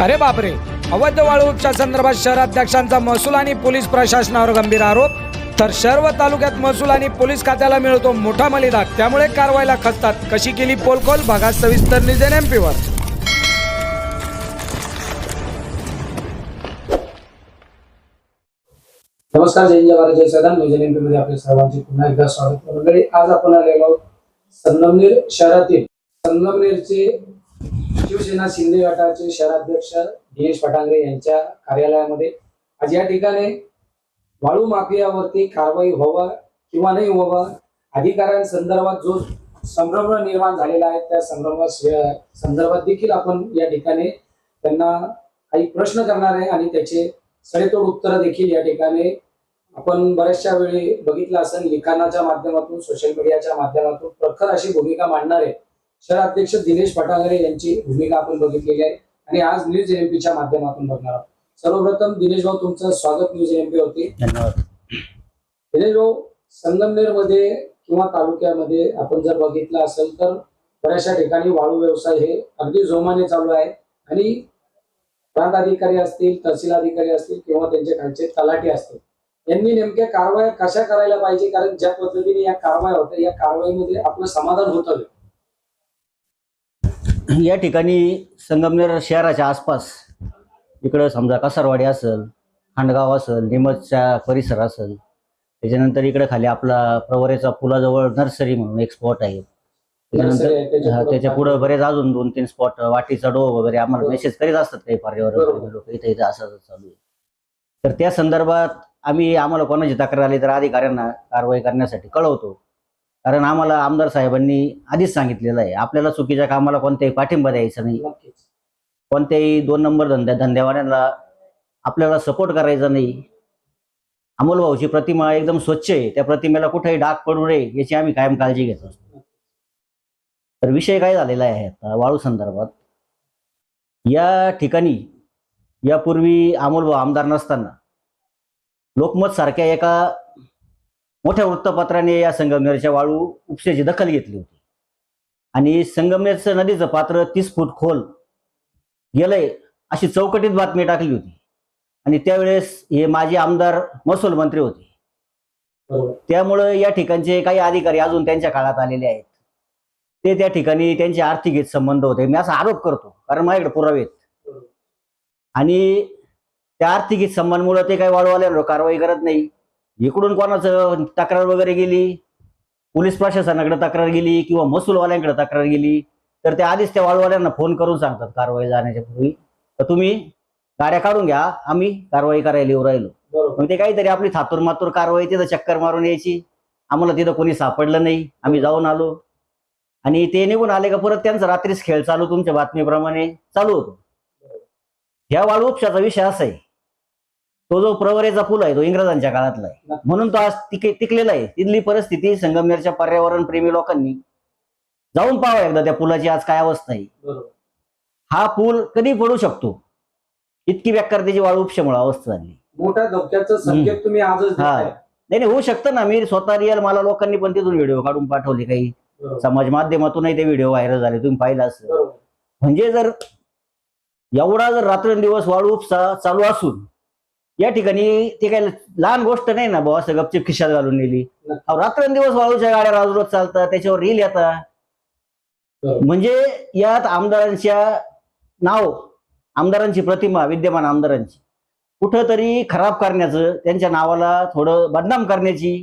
अरे बापरे. अवैध वाळू उपच्या संदर्भात शहराध्यक्षांचा महसूल आणि पोलीस प्रशासनावर गंभीर आरोप. तर सर्व तालुक्यात महसूल आणि पोलीस खात्याला मिळतो मोठा मलिदा त्यामुळे कारवाईला खचतात. कशी केली पोलखोल? भागात सविस्तर निजेन एमपीवर नमस्कार जय जवाहर जय सदान न्यूज एममध्ये आपल्या सर्वांचे पुन्हा एकदा स्वागत मंडळी आज आपण आलेलो संगमनेर शहरातील संगमनेरचे शिवसेना शिंदे गटाचे शहराध्यक्ष दिनेश पटांगरे यांच्या कार्यालयामध्ये आज या ठिकाणी वाळू माफियावरती कारवाई व्हावं किंवा नाही व्हावं अधिकाऱ्यांसंदर्भात जो संभ्रम निर्माण झालेला आहे त्या संभ्रमात संदर्भात देखील आपण या ठिकाणी त्यांना काही प्रश्न करणार आहे आणि त्याचे सडेतोड उत्तर देखील या ठिकाणी आपण बऱ्याचशा वेळी बघितलं असेल लिखाणाच्या माध्यमातून सोशल मीडियाच्या माध्यमातून प्रखर अशी भूमिका मांडणार आहे शहराध्यक्ष दिनेश पटांगरे यांची भूमिका आपण बघितलेली आहे. आणि आज न्यूज एमपीच्या माध्यमातून बघणार आहोत. सर्वप्रथम दिनेश भाऊ तुमचं स्वागत न्यूज एमपी होती धन्यवाद. दिनेश भाऊ संगमनेरमध्ये किंवा तालुक्यामध्ये आपण जर बघितलं असेल तर बऱ्याचशा ठिकाणी वाळू व्यवसाय हे अगदी जोमाने चालू आहे. आणि प्रांत अधिकारी असतील तहसील अधिकारी असतील किंवा त्यांचे खालचे तलाठी असतील यांनी नेमक्या कारवाया कशा करायला पाहिजे? कारण ज्या पद्धतीने या कारवाया होत्या या कारवाईमध्ये आपलं समाधान होतं. या ठिकाणी संगमनेर शहराच्या आसपास इकडं समजा कसरवाडी असेल खांडगाव असेल निमजचा परिसर असेल त्याच्यानंतर इकडे खाली आपला प्रवरेचा पुलाजवळ नर्सरी म्हणून एक स्पॉट आहे त्याच्यानंतर त्याच्या पुढं बरेच अजून दोन तीन स्पॉट वाटीचा डो वगैरे आम्हाला. मेसेज करीत असतात काही पर्यावरण. लोक इथे इथे असं असं चालू आहे तर त्या संदर्भात आम्ही आम्हाला कोणाची तक्रार आली तर अधिकाऱ्यांना कारवाई करण्यासाठी कळवतो कारण आम्हाला आमदार साहेबांनी आधीच सांगितलेलं आहे आपल्याला चुकीच्या कामाला कोणत्याही पाठिंबा द्यायचा नाही. कोणत्याही दोन नंबर धंद्या धंद्यावाल्यांना आपल्याला सपोर्ट करायचा नाही. अमोल भाऊची प्रतिमा एकदम स्वच्छ आहे त्या प्रतिमेला कुठेही डाग पडू नये याची आम्ही कायम काळजी घेत असतो. तर विषय काय झालेला आहे आता वाळू संदर्भात? या ठिकाणी यापूर्वी अमोल भाऊ आमदार नसताना लोकमत सारख्या एका मोठ्या वृत्तपत्राने या संगमनेरच्या वाळू उपशाची दखल घेतली होती. आणि संगमनेरचं नदीचं पात्र तीस फूट खोल गेलंय अशी चौकटीत बातमी टाकली होती. आणि त्यावेळेस हे माजी आमदार महसूल मंत्री होते. त्यामुळं या ठिकाणचे काही अधिकारी अजून त्यांच्या काळात आलेले आहेत. ते त्या ठिकाणी त्यांचे आर्थिक संबंध होते. मी असा आरोप करतो कारण माझ्याकडे पुरावे आहेत. आणि त्या आर्थिक संबंधमुळे ते काही वाळूवाल्यांवर कारवाई करत नाही. इकडून कोणाचं तक्रार वगैरे गेली? पोलीस प्रशासनाकडे तक्रार गेली किंवा महसूलवाल्यांकडे तक्रार गेली? तर ते आधीच त्या वाळूवाल्यांना फोन करून सांगतात कारवाई जाण्याच्या पूर्वी. तर तुम्ही गाड्या काढून घ्या आम्ही कारवाई करायला येऊ राहिलो. मग ते काहीतरी आपली थातूर मातूर कारवाई तिथं चक्कर मारून यायची. आम्हाला तिथं कोणी सापडलं नाही. आम्ही जाऊन आलो. आणि ते निघून आले का परत त्यांचा रात्रीच खेळ चालू तुमच्या बातमीप्रमाणे चालू होतो. ह्या वाळू उपशाचा विषय असा आहे तो जो प्रवरेचा पूल आहे तो इंग्रजांच्या काळातला आहे. म्हणून तो आज टिके टिकलेला आहे. तिथली परिस्थिती संगमनेरच्या पर्यावरण प्रेमी लोकांनी जाऊन पाहावं एकदा त्या पुलाची आज काय अवस्था आहे. हा पूल कधी पडू शकतो? इतकी बेकार त्याची वाळू उपशामुळे अवस्था झाली. मोठ्या धोक्याचं संकेत तुम्ही आजच हा. नाही नाही होऊ शकतं ना. मी स्वतः रिअल मला लोकांनी पण तिथून व्हिडिओ काढून पाठवले काही. समाज माध्यमातूनही ते व्हिडिओ व्हायरल झाले. तुम्ही पाहिलं असेल. म्हणजे जर एवढा जर रात्रंदिवस वाळू उपसा चालू असून या ठिकाणी ते काही लहान गोष्ट नाही ना भाऊ असं गपचिप खिशात घालून नेली. रात्रंदिवस वाळूच्या गाड्या राजू रोज चालतात त्याच्यावर रील येतात. म्हणजे यात आमदारांच्या नाव आमदारांची प्रतिमा विद्यमान आमदारांची कुठंतरी खराब करण्याचं त्यांच्या नावाला थोडं बदनाम करण्याची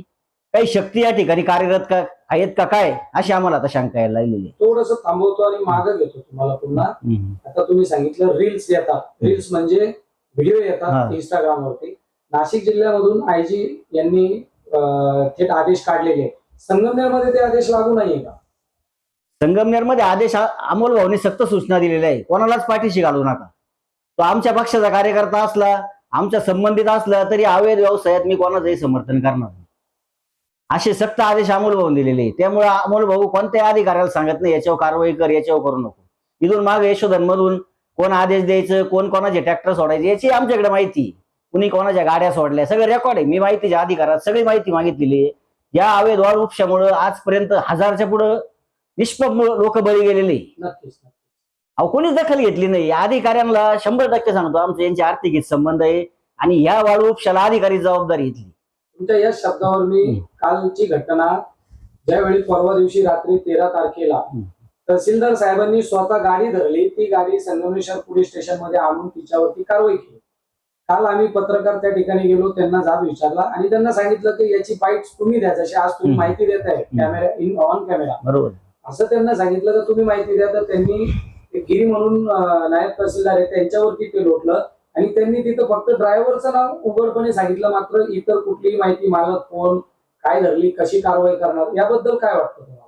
काही शक्ती या ठिकाणी कार्यरत का आहेत का काय अशी आम्हाला आता शंका यायला लागलेली. थोडस थांबवतो आणि मागं घेतो तुम्हाला पुन्हा. आता तुम्ही सांगितलं रील्स येतात. रील्स म्हणजे व्हिडिओ. येतात इंस्टाग्राम वरती. नाशिक जिल्ह्यामधून आयजी यांनी थेट आदेश काढलेले. संगमनेरमध्ये ते आदेश लागू नाहीये का? संगमनेरमध्ये आदेश अमोल भाऊनी सक्त सूचना दिलेल्या आहे कोणालाच पाठीशी घालू नका. तो आमच्या पक्षाचा कार्यकर्ता असला आमच्या संबंधित असला तरी अवैध व्यवसायात मी कोणाचंही समर्थन करणार नाही. असे सक्त आदेश अमोल भाऊन दिलेले त्यामुळे अमोल भाऊ कोणत्याही अधिकाऱ्याला सांगत नाही याच्यावर कारवाई कर याच्यावर करू नको. इथून मागे यशोधनमधून कोण आदेश द्यायचं कोण कोणाचे ट्रॅक्टर सोडायचे याची आमच्याकडे माहिती. कुणी कोणाच्या गाड्या सोडल्या सगळं रेकॉर्ड आहे मी माहितीच्या अधिकारात सगळी माहिती मागितलेली आहे या अवैध वाढ उपशामुळं आजपर्यंत हजारच्या पुढं निष्पक लोक बळी गेलेले अहो कोणीच दखल घेतली नाही या अधिकाऱ्यांना शंभर टक्के सांगतो आमचं यांचे आर्थिक हित संबंध आहे आणि ह्या वाळू उपशाला अधिकारी जबाबदारी घेतली तुमच्या या शब्दावर मी. कालची घटना ज्यावेळी परवा दिवशी रात्री तेरा तारखेला. तहसीलदार साहेबांनी स्वतः गाडी धरली. ती गाडी संगमेश्वर पोलीस स्टेशनमध्ये आणून तिच्यावरती कारवाई केली. काल आम्ही पत्रकार त्या ठिकाणी गेलो त्यांना जाब विचारला आणि त्यांना सांगितलं की याची बाईट तुम्ही द्या जशी आज तुम्ही. माहिती देत आहे कॅमेरा इन ऑन कॅमेरा. बरोबर. असं त्यांना सांगितलं तर तुम्ही माहिती द्या. तर त्यांनी गिरी म्हणून नायब तहसीलदार आहे त्यांच्यावरती ते लोटलं आणि त्यांनी तिथं फक्त ड्रायव्हरचं नाव उघडपणे सांगितलं मात्र इतर कुठलीही माहिती मालक कोण काय धरली कशी कारवाई करणार याबद्दल काय वाटतं तुम्हाला?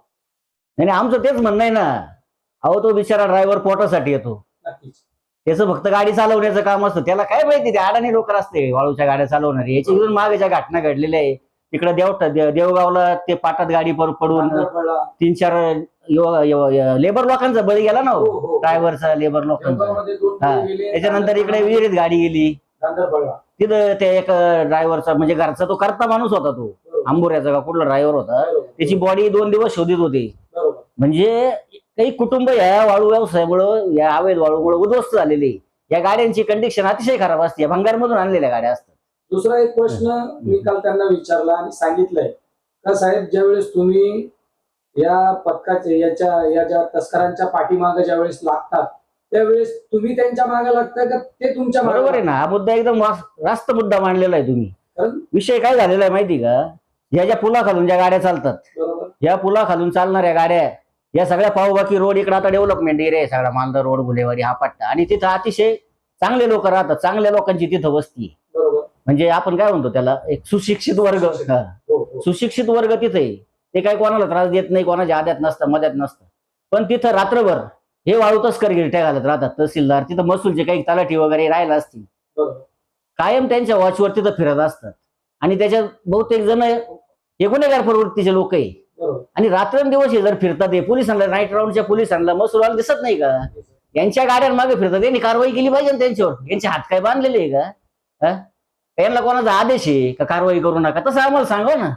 नाही नाही, आमचं तेच म्हणणं आहे ना. अहो तो बिचारा ड्रायव्हर पोटासाठी येतो. त्याचं फक्त गाडी चालवण्याचं काम असतं. त्याला काय माहिती ते अडाणी लोक असते वाळूच्या गाड्या चालवणारी. याची इथून मागे ज्या घटना घडलेल्या आहे. तिकडे देव देवगावला ते पाटात गाडी पर- पडून तीन चार लेबर लोकांचा बळी गेला ना हो, हो. ड्रायव्हरचा लेबर लोकांचा. हा. त्याच्यानंतर इकडे विहिरीत गाडी गेली. तिथं त्या एक ड्रायव्हरचा म्हणजे घरचा तो करता माणूस होता तो. आंबोऱ्याचा का कुठला ड्रायव्हर होता. त्याची बॉडी दोन दिवस शोधित होती. म्हणजे काही कुटुंब या वाळू व्यवसायामुळं या अवैध वाळूमुळे उद्ध्वस्त झालेली या गाड्यांची कंडिशन अतिशय खराब असते. या भंगारमधून आणलेल्या गाड्या असतात. दुसरा एक प्रश्न मी काल त्यांना विचारला आणि सांगितलंय. का साहेब ज्यावेळेस तुम्ही या पथकाचे याच्या या ज्या तस्करांच्या पाठीमागे ज्यावेळेस लागतात त्यावेळेस तुम्ही त्यांच्या मागे लागता का ते तुमच्या बरोबर आहे ना. हा मुद्दा एकदम रास्त मुद्दा मांडलेला आहे तुम्ही. विषय काय झालेला आहे माहिती का? या ज्या पुलाखालून ज्या गाड्या चालतात या पुलाखालून चालणाऱ्या गाड्या या सगळ्या पावबाकी रोड इकडे आता डेव्हलपमेंट एरिया आहे सगळा मालदा रोड गुलेवाडी हा पट्टा. आणि तिथं अतिशय चांगले लोक राहतात चांगल्या लोकांची तिथं वस्ती म्हणजे आपण काय म्हणतो त्याला एक सुशिक्षित वर्ग. सुशिक्षित. हा. हो सुशिक्षित वर्ग तिथे. ते काही कोणाला त्रास देत नाही कोणाच्या आद्यात नसतं मध्यात नसतं. पण तिथं रात्रभर हे वाळू तस्कर गिरट्या घालत राहतात तहसीलदार. तिथं महसूलचे काही तलाठी वगैरे राहिला असतील कायम त्यांच्या वॉचवर तिथं फिरत असतात. आणि त्याच्यात बहुतेक जण हे गुन्हेगार प्रवृत्तीचे लोक आहे. आणि रात्रंदिवस हे जर फिरतात हे पोलिसांना नाईट राऊंडच्या पोलिसांना महसूलवाला दिसत नाही का? यांच्या गाड्यांमागे फिरतात यांनी कारवाई केली पाहिजे ना त्यांच्यावर. यांचे हात काय बांधलेले आहे का? हा? यांना कोणाचा आदेश आहे का कारवाई करू नका? तसं आम्हाला सांगा ना.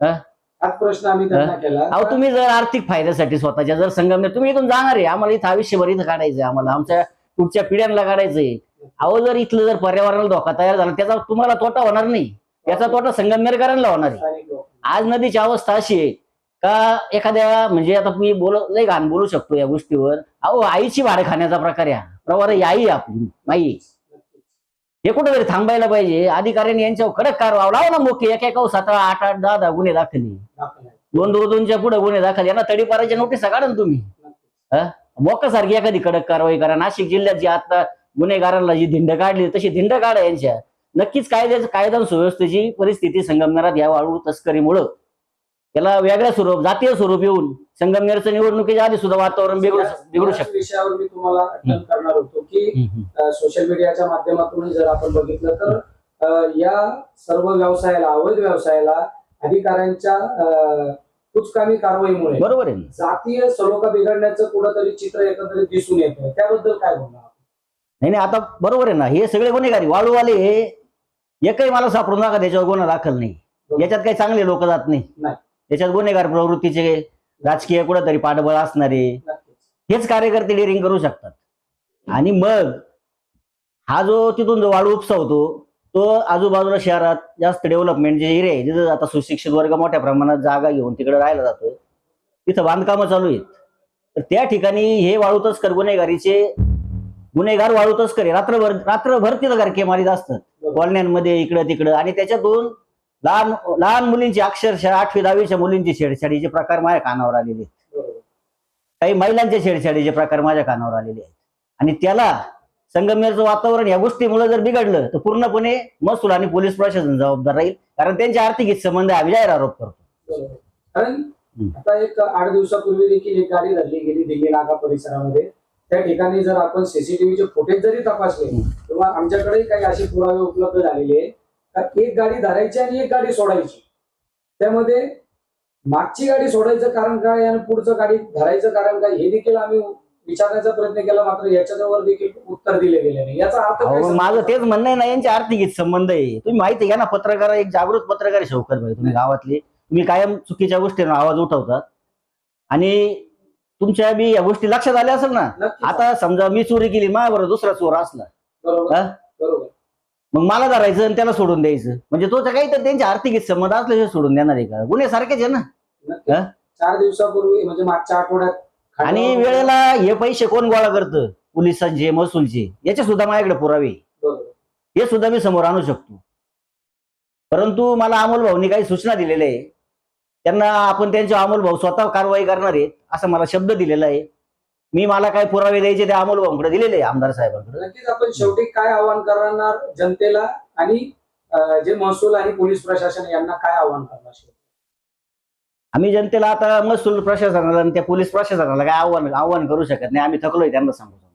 हा? प्रश्न आम्ही त्यांना केला. अहो तुम्ही जर आर्थिक फायद्यासाठी स्वतःच्या जर संगमनेर तुम्ही इथून जाणार आहे. आम्हाला इथं आयुष्यभर इथं काढायचंय आम्हाला. आमच्या पुढच्या पिढ्यांना काढायचंय. अहो जर इथलं जर पर्यावरणाला धोका तयार झाला त्याचा तुम्हाला तोटा होणार नाही. त्याचा तोटा संगमनेरकरांना होणार आहे. आज नदीची अवस्था अशी आहे. का एखाद्या म्हणजे आता मी बोल लय घाण बोलू शकतो या गोष्टीवर. अहो आईची भाडे खाण्याचा प्रकार या प्रवार आई आपली माई. हे कुठेतरी थांबायला पाहिजे. अधिकाऱ्यांनी यांच्यावर कडक कारवाई लावा ना मोठी एक एका सात आठ आठ दहा दहा गुन्हे दाखल दोन दोन दोनच्या पुढे गुन्हे दाखल यांना तडीपाराच्या नोटीस काढा ना तुम्ही. मोकासारखी एखादी कडक कारवाई करा. नाशिक जिल्ह्यात जी आता गुन्हेगारांना जी धिंड काढली तशी धिंड काढा यांच्या. नक्कीच कायद्याचं कायदा सुव्यवस्थेची परिस्थिती संगमनेरात या वाळू तस्करीमुळं. त्याला वेगळ्या स्वरूप जातीय स्वरूप येऊन संगमनेरचं निवडणुकीच्या आधी सुद्धा वातावरण बिघडू बिघडू शकतं. विषयावर मी तुम्हाला करणार होतो की सोशल मीडियाच्या माध्यमातून जर आपण बघितलं तर या सर्व व्यवसायाला अवैध व्यवसायाला अधिकाऱ्यांच्या कुचकामी कारवाईमुळे बरोबर आहे? जातीय सलोखा बिघडण्याचं कुठंतरी चित्र एकंदरीत दिसून येतं त्याबद्दल काय बोलणार नाही नाही आता बरोबर आहे ना. हे सगळे गुन्हेगारी वाळूवाले हे एकही मला सापडून नका त्याच्यावर गुन्हा दाखल नाही. याच्यात काही चांगले लोक जात नाही. नाही. त्याच्यात गुन्हेगार प्रवृत्तीचे राजकीय कुठंतरी पाठबळ असणारे. हेच कार्यकर्ते लिअरिंग करू शकतात. आणि मग हा जो तिथून जो वाळू उपसा होतो तो आजूबाजूला शहरात जास्त डेव्हलपमेंट जे एरिया आहे जिथं आता सुशिक्षित वर्ग मोठ्या प्रमाणात जागा घेऊन तिकडे राहायला जातोय तिथं बांधकामं चालू आहेत. तर त्या ठिकाणी हे वाळू तस्कर गुन्हेगारीचे गुन्हेगार वाळू तस्कर रात्रभर रात्रभर तिथं घरके मारीत असतात. कॉलन्यांमध्ये इकडं तिकडं. आणि त्याच्यातून लहान लहान मुलींची अक्षरशः आठवी दहावीच्या मुलींची छेडछाडीचे प्रकार माझ्या कानावर आलेले आहेत. काही महिलांच्या छेडछाडीचे प्रकार माझ्या कानावर आलेले आहेत. आणि त्याला संगमनेरचं वातावरण या गोष्टीमुळे जर बिघडलं तर पूर्णपणे महसूल आणि पोलीस प्रशासन जबाबदार राहील. कारण त्यांचे आर्थिक हितसंबंध आम्ही जाहीर आरोप करतो. कारण. आता एक आठ दिवसापूर्वी देखील एक गाडी धरली गेली दिल्ली नाका परिसरामध्ये. त्या ठिकाणी जर आपण सीसीटीव्हीचे फुटेज जरी तपासले. किंवा आमच्याकडे काही असे पुरावे उपलब्ध झालेले आहे का एक गाडी धरायची आणि एक गाडी सोडायची. त्यामध्ये मागची गाडी सोडायचं कारण काय आणि पुढचं गाडी धरायचं कारण काय हे देखील आम्ही विचारण्याचा प्रयत्न केला मात्र याच्यावर देखील उत्तर दिले गेले नाही. याचा अर्थ? माझं तेच म्हणणं आहे ना यांचे आर्थिक हितसंबंध आहे. तुम्ही माहिती घ्या ना पत्रकार एक जागृत पत्रकार शौकत भाई तुम्ही गावातले. तुम्ही कायम चुकीच्या गोष्टींवर आवाज उठवतात. आणि तुमच्या बी या गोष्टी लक्षात आल्या असेल ना? आता समजा मी चोरी केली माझ्याबरोबर दुसरा चोर असला. बरोबर? बरोबर. मग मला धरायचं आणि त्याला सोडून द्यायचं. म्हणजे तो तर काही तर त्यांच्या आर्थिक संबंध असल्याशिवाय सोडून देणार आहे का? गुन्हे सारखेच आहे ना? हा? चार दिवसापूर्वी म्हणजे मागच्या आठवड्यात आणि वेळेला हे पैसे कोण गोळा करतं? पोलिसांचे महसूलचे. याचे सुद्धा माझ्याकडे पुरावे आहे. बरोबर. हे सुद्धा मी समोर आणू शकतो. परंतु मला अमोल भाऊनी काही सूचना दिलेल्या आहे त्यांना आपण त्यांचे अमोल भाऊ स्वतः कारवाई करणार आहेत असं मला शब्द दिलेला आहे. मी मला काय पुरावे द्यायचे ते अमोल भाऊकडे दिलेले आमदार साहेबांकडे. नक्कीच आपण शेवटी काय आवाहन करणार जनतेला आणि अं, जे महसूल आणि पोलीस प्रशासन यांना काय आवाहन करणार शेवटी? आम्ही जनतेला आता महसूल प्रशासनाला आणि त्या पोलीस प्रशासनाला काय आव्हान आव्हान करू शकत नाही. आम्ही थकलोय त्यांना सांगू सांगू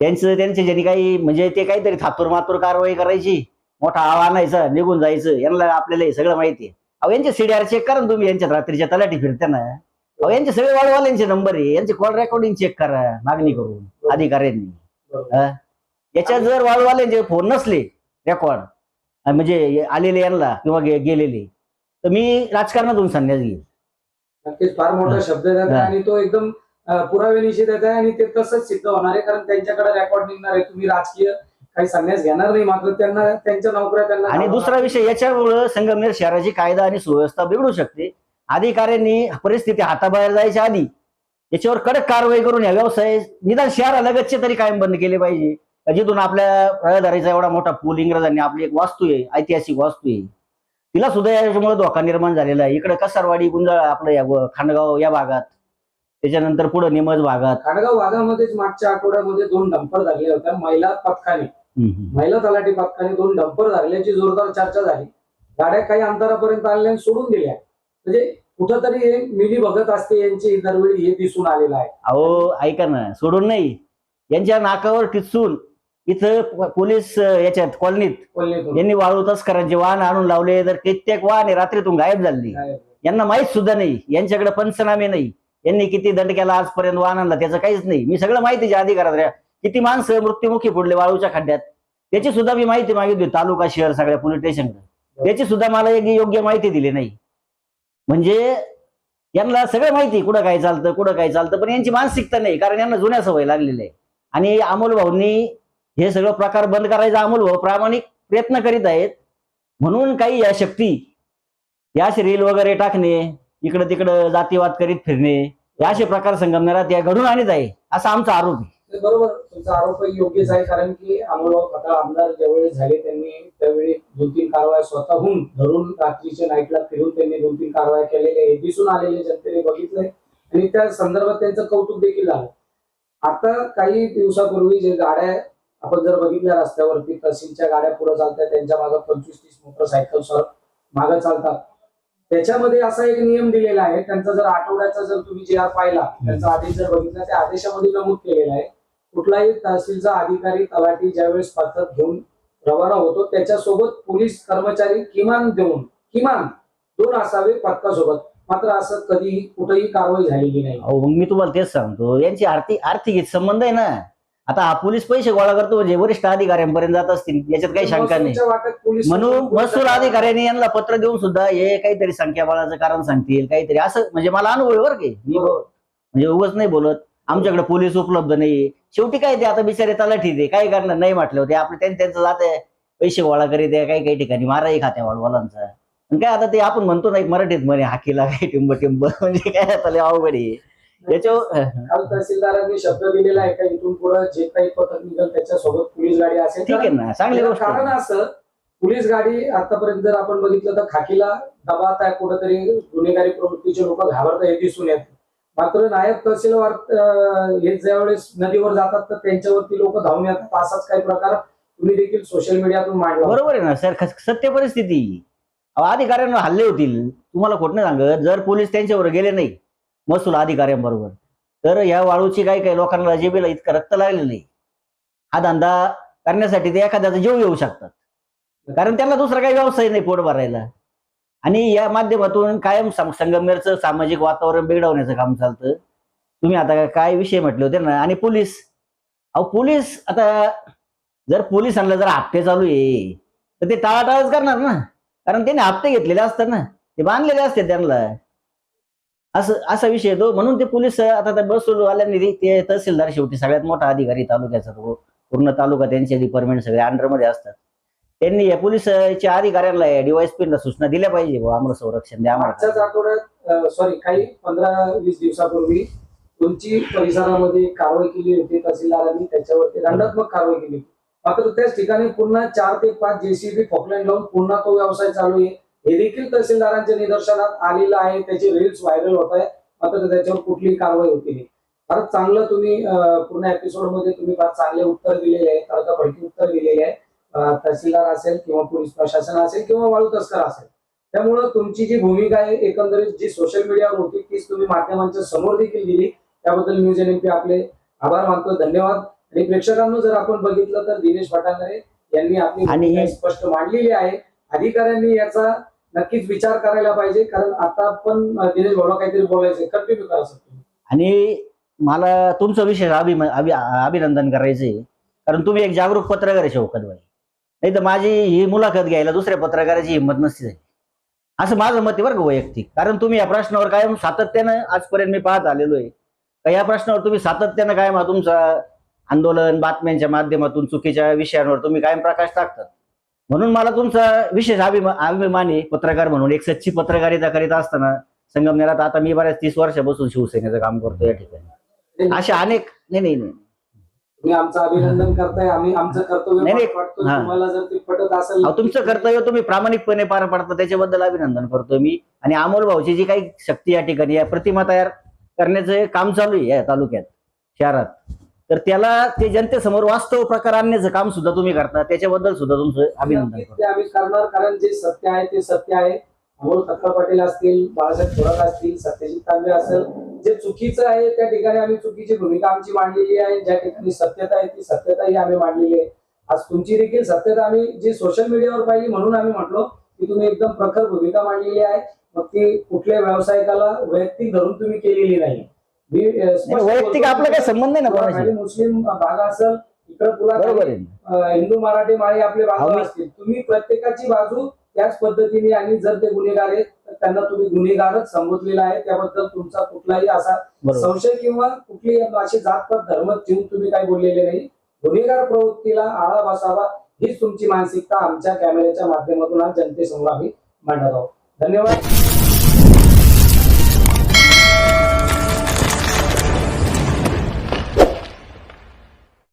त्यांचं त्यांचे ज्यांनी काही म्हणजे ते काहीतरी थातूर मातूर कारवाई करायची मोठा आव आणायचा निघून जायचं यांना आपल्याला हे सगळं माहिती आहे. अहो यांचे सीडीआर चेक करा ना तुम्ही यांच्या रात्रीच्या तलाठी फिरताना अहो यांचे सगळे वाळवाल्यांचे नंबर आहे. यांचे कॉल रेकॉर्डिंग चेक करा मागणी करून अधिकाऱ्यांनी. याच्यात जर वाळवाल्यांचे फोन नसले रेकॉर्ड म्हणजे आलेले यांना किंवा गेलेले तर मी राजकारणातून संन्यास घेईन. नक्कीच फार मोठा शब्द आहे. आणि तो एकदम पुरावे येत आहे आणि ते तसंच सिद्ध होणार आहे. कारण त्यांच्याकडे रेकॉर्ड निघणार आहे. तुम्ही राजकीय काही संन्यास घेणार नाही मात्र त्यांना त्यांच्या नोकऱ्या त्यांना आणि दुसरा विषय याच्यामुळं संगमनेर शहराची कायदा आणि सुव्यवस्था बिघडू शकते. अधिकाऱ्यांनी परिस्थिती हाताबाहेर जायच्या आधी याच्यावर कडक कारवाई करून या व्यवसाय निदान शहरालगतचे तरी कायम बंद केले पाहिजे. जिथून आपल्या रहदारीचा एवढा मोठा पूल इंग्रजांनी आपली एक वास्तू आहे ऐतिहासिक वास्तू आहे. तिला सुद्धा याच्यामुळे धोका निर्माण झालेला आहे. इकडे कसरवाडी गुंजाळ आपलं या खांडगाव या भागात. त्याच्यानंतर पुढे निमज भागात. खाडगाव भागामध्येच मागच्या आठवड्यामध्ये दोन डंपर झाले होत्या महिला पथकाने. महिला तलाठी पथकाने दोन डंपर झाल्याची जोरदार चर्चा झाली. गाड्या काही अंतरापर्यंत आल्या आणि सोडून दिल्या. म्हणजे कुठंतरी हे मिली भगत असते यांची दरवेळी हे दिसून आलेलं आहे. अहो ऐका ना सोडून नाही. यांच्या नाकावर टिचून इथं पोलीस याच्यात कॉलनीत कोल्हेतून. यांनी वाळू तस्करांचे वाहन आणून लावले तर कित्येक वाहन रात्रीतून गायब झाली. काय? यांना माहीत सुद्धा नाही. यांच्याकडे पंचनामे नाही. यांनी किती दंड केला आजपर्यंत वाहनांना त्याचं काहीच नाही. मी सगळं माहितीच्या अधिकारात ऱ्या. किती माणसं मृत्युमुखी पडले वाळूच्या खड्ड्यात. त्याची सुद्धा मी माहिती मागितली तालुका शहर सगळ्या पोलीस स्टेशनकडे. त्याची सुद्धा मला एक योग्य माहिती दिली नाही. म्हणजे यांना सगळं माहिती कुठं काय चालतं कुठं काय चालतं पण यांची मानसिकता नाही कारण यांना जुन्या सवय लागलेल्या आहे. आणि अमोल भाऊंनी हे सगळं प्रकार बंद करायचा अमोल भाऊ प्रामाणिक प्रयत्न करीत आहेत. म्हणून काही या शक्ती या रील वगैरे टाकणे इकडं तिकडं जातीवाद करीत फिरणे हे असे प्रकार संगमनेरात या घडून आणत आहे असा आमचा आरोप आहे. बरोबर तुमचा आरोपही योग्यच आहे कारण की अमोलराव खताळ आमदार ज्यावेळी झाले त्यांनी त्यावेळी दोन तीन कारवाया स्वतःहून धरून रात्रीच्या नाईटला फिरून त्यांनी दोन तीन कारवाया केलेल्या हे दिसून आलेले जनतेने बघितलंय. आणि त्या संदर्भात त्यांचं कौतुक देखील झालं. आता काही दिवसापूर्वी जे गाड्या आपण जर बघितल्या रस्त्यावरती तहसीलच्या गाड्या पुढे चालतात त्यांच्या मागे पंचवीस तीस मोटरसायकल सह मागे चालतात. त्याच्यामध्ये असा एक नियम दिलेला आहे त्यांचा जर आठवड्याचा जर तुम्ही जे आर पाहिला त्यांचा आदेश जर बघितला त्या आदेशामध्ये नमूद केलेला आहे. कुठलाही तहसीलचा अधिकारी तलाठी ज्यावेळेस पथक घेऊन रवाना होतो त्याच्यासोबत पोलीस कर्मचारी किमान देऊन किमान दोन असावे पथकासोबत. मात्र असं कधी कुठेही कारवाई झालेली नाही. अहो मग मी तुम्हाला तेच सांगतो. यांची आर्थिक आर्थिक संबंध आहे ना. आता हा पोलीस पैसे गोळा करतो म्हणजे वरिष्ठ अधिकाऱ्यांपर्यंत जात असतील याच्यात काही शंका नाही. महसूलच्या वाट्यात पोलीस म्हणून महसूल अधिकाऱ्यांनी यांना पत्र देऊन सुद्धा हे काहीतरी संख्याबळाचं कारण सांगतील काहीतरी असं म्हणजे मला अनुभव आहे बरं की. मी ब- म्हणजे उगाच नाही बोलत. आमच्याकडे पोलीस उपलब्ध नाही शेवटी काय ते आता बिचारे तलाठी ते काय करणार नाही म्हटलं होते. आपलं त्यांचं त्यांचं जात आहे. पैसे गोळा करीत आहे. काही काही ठिकाणी माराही खात्या वाढवालांचा आणि काय आता ते आपण म्हणतो ना एक मराठीत म्हणे हाकीला काय टिंब टिंब. म्हणजे काय आता अवघड आहे. याच्यावर तहसीलदारांनी शब्द दिलेला आहे का? इथून पुढे जे काही पथक निघेल त्याच्यासोबत पोलीस गाडी असेल ठीक आहे ना. चांगली गोष्ट आहे. कारण असं पोलीस गाडी आतापर्यंत जर आपण बघितलं तर खाकीला दबात आहे. कुठेतरी गुन्हेगारी प्रवृत्तीचे लोक घाबरतात हे दिसून येत. मात्र नायब तहसीलवार हे ज्यावेळेस नदीवर जातात तर त्यांच्यावरती लोक धावून येतात. असाच काही प्रकार तुम्ही देखील सोशल मीडियातून मांडला बरोबर आहे ना सर. सत्य परिस्थिती. अहो, अधिकाऱ्यांवर हल्ले होतील. तुम्हाला खोट नाही सांगत. जर पोलीस त्यांच्यावर गेले नाही महसूल अधिकाऱ्यांबरोबर तर या वाळूची काही काही लोकांना जेबीला इतकं रक्त लागलेलं नाही. हा धंदा करण्यासाठी ते एखाद्याचा जीव येऊ शकतात. कारण त्यांना दुसरा काही व्यवसाय नाही पोट भरायला आणि या माध्यमातून कायम सं- संगमनेरचं सामाजिक वातावरण बिघडवण्याचं काम चालतं. तुम्ही आता काय विषय म्हटले होते ना? आणि पोलीस. अहो पोलीस आता जर पोलिसांना जर हप्ते चालू आहे तर ते टाळाटाळच करणार ना? कारण त्यांनी हप्ते घेतलेले असतात ना? ते बांधलेले असते त्यांना. असं असा विषय येतो. म्हणून ते पोलीस आता त्या बसवाल्यांनी ते- ते तहसीलदार शेवटी सगळ्यात मोठा अधिकारी तालुक्याचा तो. पूर्ण तालुका त्यांचे डिपार्टमेंट सगळे अंडरमध्ये असतात. त्यांनी या पोलीसच्या अधिकाऱ्यांना डीवायसपीला सूचना दिल्या पाहिजे बुवा, आम्हाला संरक्षण द्या मागच्याच आम्हाला आठवड्यात सॉरी काही पंधरा वीस दिवसापूर्वी तुमची परिसरामध्ये कारवाई केली होती तहसीलदारांनी त्याच्यावरती दंडात्मक कारवाई केली मात्र त्याच ठिकाणी पुन्हा चार ते पाच जेसीबी फॉकलँड लावून पुन्हा तो व्यवसाय चालू आहे. हे देखील तहसीलदारांच्या निदर्शनात आलेलं आहे. त्याचे रील्स व्हायरल होत आहे मात्र त्याच्यावर कुठलीही कारवाई होती नाही. फार चांगलं तुम्ही पूर्ण एपिसोडमध्ये तुम्ही फार चांगले उत्तर दिलेले आहे तडकाफडकी उत्तर दिलेले आहे तहसीलदार असेल किंवा पोलीस प्रशासन असेल किंवा वाळू तस्कर असेल. त्यामुळं तुमची जी भूमिका आहे एकंदरीत जी सोशल मीडियावर होती तीच तुम्ही माध्यमांच्या समोर देखील दिली. त्याबद्दल न्यूज एन आपले आभार मानतो. धन्यवाद. आणि प्रेक्षकांनो जर आपण बघितलं तर दिनेश पटांगरे यांनी आपली स्पष्ट मांडलेली आहे. अधिकाऱ्यांनी याचा नक्कीच विचार करायला पाहिजे. कारण आता पण दिनेश भाऊला काहीतरी बोलायचंय. कंटिन्यू करा. आणि मला तुमचं विशेष अभिनंदन करायचंय. कारण तुम्ही एक जागरूक पत्रकार आहे शौकत भाई नाही तर माझी ही मुलाखत घ्यायला दुसऱ्या पत्रकाराची हिंमत नसती झाली. असं माझं मत आहे बरं का वैयक्तिक. कारण तुम्ही या प्रश्नावर कायम सातत्यानं आजपर्यंत मी पाहत आलेलो आहे. का या प्रश्नावर तुम्ही सातत्यानं कायम हा तुमचा आंदोलन बातम्यांच्या माध्यमातून चुकीच्या विषयांवर तुम्ही कायम प्रकाश टाकतात म्हणून मला तुमचा विशेष अभिमान अभिमानी पत्रकार म्हणून एक सच्ची पत्रकारिता करीत असताना संगमनेरात आता मी बऱ्याच तीस वर्षापासून शिवसेनेचं काम करतो या ठिकाणी. अशा अनेक नाही नाही नाही. तुम्ही आमचं अभिनंदन करताय आम्ही आमचं कर्तव्य नाही, नाही. पार पाडतोय हा. तुम्हाला जर ते पटत असेल अहो, तुमचं कर्तव्य तुम्ही प्रामाणिकपणे पार पाडता त्याच्याबद्दल अभिनंदन करतो मी आणि अमोल भाऊची जी काही शक्ती या ठिकाणी या प्रतिमा तयार करण्याचं काम चालू आहे या तालुक्यात शहरात तर त्याला ते जनतेसमोर वास्तव प्रकार आणण्याचं काम सुद्धा तुम्ही करता त्याच्याबद्दल सुद्धा तुमचं अभिनंदन नक्कीच करतो ते आम्ही करणार कारण जे सत्य आहे ते सत्य आहे अमोल खक्कर पाटील असतील बाळासाहेब थोरात असतील सत्यजित तांबे असेल जे चुकीचं आहे त्या ठिकाणी आम्ही चुकीची भूमिका आमची मांडलेली आहे ज्या ठिकाणी सत्यता आहे ती सत्यताही आम्ही मांडलेली आहे. आज तुमची देखील सत्यता आम्ही जी सोशल मीडियावर पाहिली म्हणून आम्ही म्हटलो की तुम्ही एकदम प्रखर भूमिका मांडलेली आहे. मग ती कुठल्या व्यावसायिकाला वैयक्तिक धरून तुम्ही केलेली नाही. मी, वैयक्तिक. आपला काही संबंध नाही ना मुस्लिम भाग असेल इकडे अं, हिंदू मराठी माळी आपले आम्ही- असतील तुम्ही प्रत्येकाची बाजू त्याच पद्धतीने आणि जर ते गुन्हेगार आहेत तर त्यांना तुम्ही गुन्हेगारच संबोधलेला आहे. त्याबद्दल तुमचा कुठलाही असा संशय किंवा कुठली अशी जातपात धर्म ठेवून तुम्ही काही बोललेले नाही. गुन्हेगार प्रवृत्तीला आळा बसावा हीच तुमची मानसिकता आमच्या कॅमेऱ्याच्या माध्यमातून आज जनतेसमोर आम्ही मांडत आहोत. धन्यवाद.